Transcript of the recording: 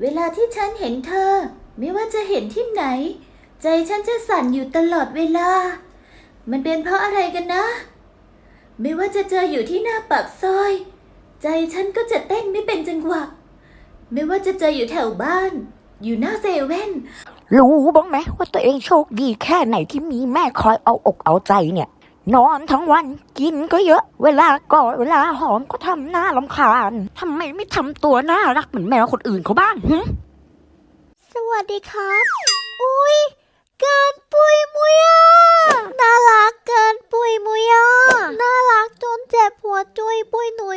เวลาที่ฉันเห็นเธอ ไม่ว่าจะเห็นที่ไหน ใจฉันจะสั่นอยู่ตลอดเวลา มันเป็นเพราะอะไรกันนะ ไม่ว่าจะเจออยู่ที่หน้าปากซอย ใจฉันก็จะเต้นไม่เป็นจังหวะ ไม่ว่าจะเจออยู่แถวบ้าน อยู่หน้าเซเว่นรู้บ้างไหมว่าตัวเองโชคดีแค่ไหนที่มีแม่คอยเอาอกเอาใจเนี่ย นอนทั้งวันกินก็เยอะ เวลากอดเวลาหอมก็ทำหน้าลำคาญทำไมไม่ทำตัวน่ารักเหมือนแมวคนอื่นเขาบ้างหึสวัสดีครับ อุ้ยเกินปุยมุยอะน่ารักเกินปุยมุยอะน่ารักจนเจ็บหัวจุยปุยหนุ